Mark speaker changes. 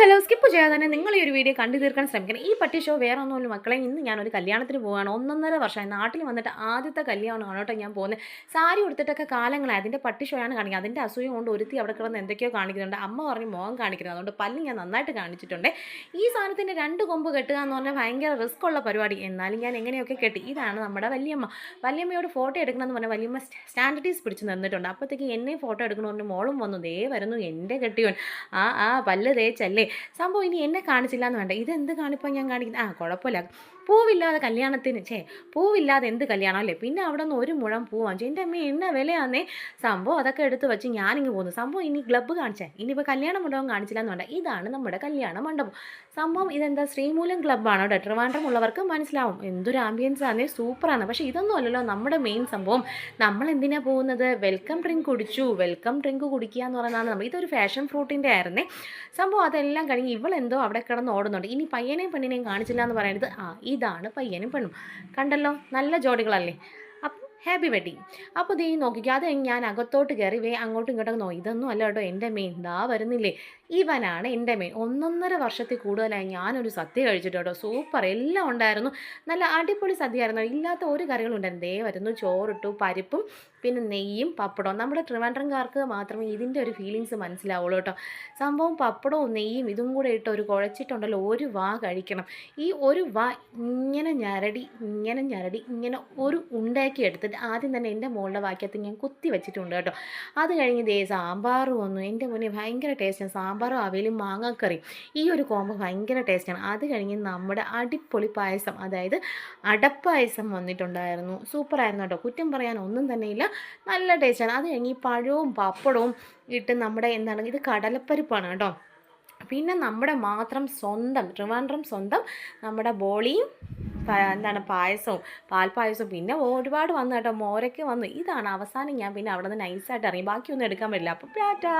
Speaker 1: Hello skip ചെയ്യാതെ തന്നെ നിങ്ങൾ ഈ ഒരു വീഡിയോ കണ്ടു തീർക്കാൻ ശ്രമിക്കണം. ഈ പട്ടി ഷോ വേറെ ഒന്നുമില്ല. മക്കളെ ഇന്ന് ഞാനൊരു കല്യാണത്തിന് പോവുകയാണ്. ഒന്നൊന്നര വർഷമായി. നാട്ടിൽ വന്നിട്ട് ആദ്യത്തെ കല്യാണമാണ് കേട്ടോ ഞാൻ പോകുന്നത്. സാരി ഉടുത്തിട്ടൊക്കെ കാലങ്ങളായി. അതിന്റെ പട്ടി ഷോയാണ് കാണിക്കുന്നത്. അതിന്റെ അസൂയ കൊണ്ട് ഒരുത്തി അവിടെ കിടന്ന് എന്തൊക്കെയോ കാണിക്കുന്നുണ്ട്. അമ്മ പറഞ്ഞ് മുഖം കാണിക്കുന്നത്. അതുകൊണ്ട് പല്ല് ഞാൻ നന്നായിട്ട് കാണിച്ചിട്ടുണ്ട്. ഈ സാധനത്തിന്റെ രണ്ട് കൊമ്പ് കെട്ടുക എന്ന് പറഞ്ഞാൽ ഭയങ്കര റിസ്ക് ഉള്ള പരിപാടി. എന്നാലും ഞാൻ എങ്ങനെയൊക്കെ കെട്ടി. ഇതാണ് നമ്മുടെ വല്യമ്മ. വല്യമ്മയോട് ഫോട്ടോ എടുക്കണമെന്ന് പറഞ്ഞാൽ വല്യമ്മ സ്റ്റാൻഡർഡീസ് പിടിച്ച് നിന്നിട്ടുണ്ട്. അപ്പോഴത്തേക്ക് എന്നെ ഫോട്ടോ എടുക്കണമെന്ന് മോളും വന്നു. ദേ വരുന്നു എന്റെ കെട്ടിയോൻ. ആ ആ പല്ല് തേച്ചല്ലേ? സംഭവം ഇനി എന്നെ കാണിച്ചില്ല എന്ന് വേണ്ട. ഇതെന്ത് കാണിപ്പോൾ ഞാൻ കാണിക്കുന്നത് ആ കുഴപ്പമില്ല. പൂവില്ലാതെ കല്യാണത്തിന് ചേ പൂവില്ലാതെ എന്ത് കല്യാണം അല്ലേ? പിന്നെ അവിടെ നിന്ന് ഒരു മുഴം പൂ വാങ്ങിച്ചു. എന്റെ അമ്മ എന്നെ വിലയാന്നേ? സംഭവം അതൊക്കെ എടുത്ത് വെച്ച് ഞാനിങ്ങ് പോകുന്നു സംഭവം ഇനി ക്ലബ്ബ് കാണിച്ചേ. ഇനിയിപ്പോൾ കല്യാണ മണ്ഡപം കാണിച്ചില്ല എന്ന് വേണ്ട. ഇതാണ് നമ്മുടെ കല്യാണ മണ്ഡപം. സംഭവം ഇതെന്താ? ശ്രീമൂലം ക്ലബ്ബാണ് കേട്ടോ ട്രിവാൻഡ്രം ഉള്ളവർക്ക് മനസ്സിലാവും. എന്തൊരു ആംബിയൻസ് ആണേ സൂപ്പറാണ്. പക്ഷേ ഇതൊന്നും അല്ലല്ലോ നമ്മുടെ മെയിൻ സംഭവം. നമ്മൾ എന്തിനാണ് പോകുന്നത്? വെൽക്കം ഡ്രിങ്ക് കുടിച്ചു. വെൽക്കം ഡ്രിങ്ക് കുടിക്കുക എന്ന് പറയുന്നതാണ് നമ്മൾ. ഇതൊരു ഫാഷൻ ഫ്രൂട്ടിന്റെ ആയിരുന്നേ. സംഭവം അതെല്ലാം കഴിഞ്ഞ് ഇവളെന്തോ അവിടെ കിടന്ന് ഓടുന്നുണ്ട്. ഇനി പയ്യനെയും പെണ്ണിനെയും കാണിച്ചില്ല എന്ന് പറയുന്നത് ആ ഇതാണ് പയ്യനും പെണ്ണും. കണ്ടല്ലോ? നല്ല ജോഡികളല്ലേ? ഹാപ്പി വെഡിങ് അപ്പോൾ ദേ നോക്കിക്കുക അത് ഞാൻ അകത്തോട്ട് കയറി വേ അങ്ങോട്ടും ഇങ്ങോട്ടും നോക്കി. ഇതൊന്നും അല്ല കേട്ടോ എന്റെ മെയിൻ ദാ വരുന്നില്ലേ? ഇവനാണ് എന്റെ മെയിൻ ഒന്നൊന്നര വർഷത്തിൽ കൂടുതലായി ഞാനൊരു സദ്യ കഴിച്ചിട്ട് കേട്ടോ. സൂപ്പർ. എല്ലാം ഉണ്ടായിരുന്നു. നല്ല അടിപൊളി സദ്യ ആയിരുന്നു ഇല്ലാത്ത ഒരു കറികളും ഉണ്ടായിരുന്നു ദേ വരുന്നു ചോറിട്ടു പരിപ്പും പിന്നെ നെയ്യും പപ്പടവും. നമ്മുടെ ട്രിവാൻഡ്രംകാർക്ക് മാത്രമേ ഇതിന്റെ ഒരു ഫീലിങ്സ് മനസ്സിലാവുള്ളൂ കേട്ടോ. സംഭവം പപ്പടവും നെയ്യും ഇതും കൂടെ ഇട്ട് ഒരു കുഴച്ചിട്ടുണ്ടല്ലോ. ഒരു വാ കഴിക്കണം. ഈ ഒരു വാ ഇങ്ങനെ ഞരടി ഇങ്ങനെ ഞരടി ഇങ്ങനെ ഒരു ഉണ്ടാക്കി എടുത്തിട്ട് ആദ്യം തന്നെ എന്റെ മോളുടെ വാക്യത്തിൽ ഞാൻ കുത്തി വെച്ചിട്ടുണ്ട് കേട്ടോ. അത് കഴിഞ്ഞ് ദേ സാമ്പാർ വന്നു. എന്റെ മുന്നേ ഭയങ്കര ടേസ്റ്റാണ് സാമ്പാറും അവയിലും മാങ്ങാക്കറിയും ഈ ഒരു കോമ്പോ ഭയങ്കര ടേസ്റ്റാണ് അത് കഴിഞ്ഞ് നമ്മുടെ അടിപൊളി പായസം അതായത് അടപ്പായസം വന്നിട്ടുണ്ടായിരുന്നു. സൂപ്പറായിരുന്നു കേട്ടോ. കുറ്റം പറയാൻ ഒന്നും തന്നെയില്ല നല്ല ടേസ്റ്റാണ് അത് കഴിഞ്ഞ് ഈ പഴവും പപ്പടവും ഇട്ട് നമ്മുടെ എന്താണ് ഇത് കടലപ്പരിപ്പാണ് കേട്ടോ. പിന്നെ നമ്മുടെ മാത്രം സ്വന്തം ട്രിവാൻഡ്രം സ്വന്തം നമ്മുടെ ബോളിയും എന്താണ് പായസവും പാൽപ്പായസവും പിന്നെ ഒരുപാട് വന്നു കേട്ടോ. മോരൊക്കെ വന്നു. ഇതാണ് അവസാനം ഞാൻ പിന്നെ അവിടെ നിന്ന് നൈസായിട്ട് ഇറങ്ങി. ബാക്കിയൊന്നും എടുക്കാൻ പറ്റില്ല. അപ്പോൾ ടാറ്റാ.